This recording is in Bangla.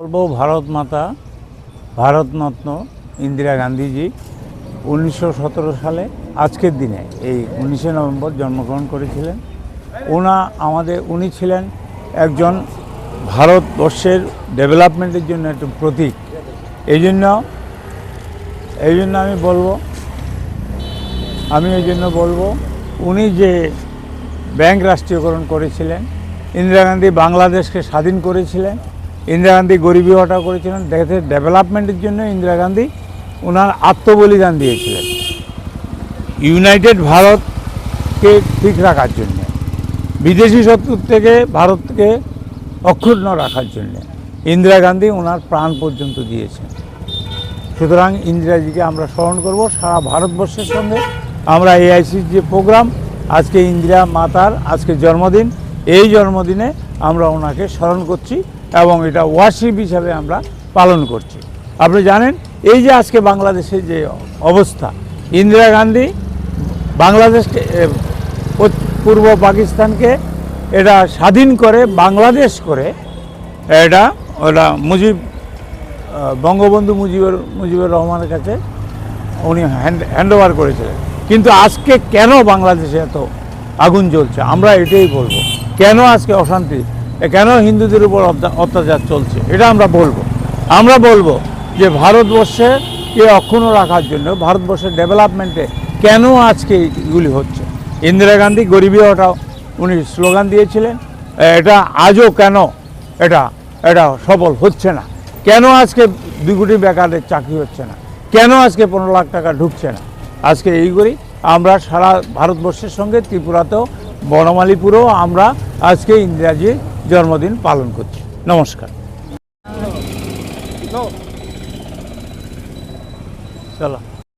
বলব ভারত মাতা ভারতরত্ন ইন্দিরা গান্ধীজি উনিশশো সতেরো সালে, আজকের দিনে এই উনিশে নভেম্বর জন্মগ্রহণ করেছিলেন। ওনা আমাদের, উনি ছিলেন একজন ভারতবর্ষের ডেভেলপমেন্টের জন্য একটু প্রতীক। এই জন্য এই জন্য আমি বলব, আমি এই জন্য বলব, উনি যে ব্যাংক রাষ্ট্রীয়করণ করেছিলেন, ইন্দিরা গান্ধী বাংলাদেশকে স্বাধীন করেছিলেন ইন্দিরা গান্ধী গরিবী হটা করেছিলেন। দেশের ডেভেলপমেন্টের জন্য ইন্দিরা গান্ধী ওনার আত্মবলিদান দিয়েছিলেন। ইউনাইটেড ভারতকে ঠিক রাখার জন্য, বিদেশি শত্রুর থেকে ভারতকে অক্ষুণ্ণ রাখার জন্য ইন্দিরা গান্ধী ওনার প্রাণ পর্যন্ত দিয়েছেন। সুতরাং ইন্দিরাজিকে আমরা স্মরণ করব, সারা ভারতবর্ষের সঙ্গে আমরা এআইসির যে প্রোগ্রাম আজকে ইন্দিরা মাতার আজকে জন্মদিন, এই জন্মদিনে আমরা ওনাকে স্মরণ করছি। এবং এটা ওয়ার্শিপ হিসাবে আমরা পালন করছি। আপনি জানেন, এই যে আজকে বাংলাদেশের যে অবস্থা, ইন্দিরা গান্ধী বাংলাদেশকে পূর্ব পাকিস্তানকে এটা স্বাধীন করে, বাংলাদেশ করে, এটা, ওটা মুজিব বঙ্গবন্ধু মুজিবুর মুজিবুর রহমানের কাছে উনি হ্যান্ড হ্যান্ড ওভার করেছিলেন। কিন্তু আজকে কেন বাংলাদেশে এত আগুন জ্বলছে? আমরা এটাই বলব। কেন আজকে অশান্তি? কেন হিন্দুদের উপর অত্যাচার চলছে? এটা আমরা বলব। আমরা বলব যে ভারতবর্ষে কে অক্ষুণ্ণ রাখার জন্য, ভারতবর্ষের ডেভেলপমেন্টে কেন আজকে এগুলি হচ্ছে? ইন্দিরা গান্ধী গরিবী হটাও উনি স্লোগান দিয়েছিলেন এটা আজও কেন এটা এটা সফল হচ্ছে না? কেন আজকে দুই কোটি বেকারের চাকরি হচ্ছে না? কেন আজকে পনেরো লাখ টাকা ঢুকছে না? আজকে এই করি, আমরা সারা ভারতবর্ষের সঙ্গে ত্রিপুরাতেও, বনমালীপুরেও আমরা আজকে ইন্দিরাজির জন্মদিন পালন করছি। নমস্কার। চলো।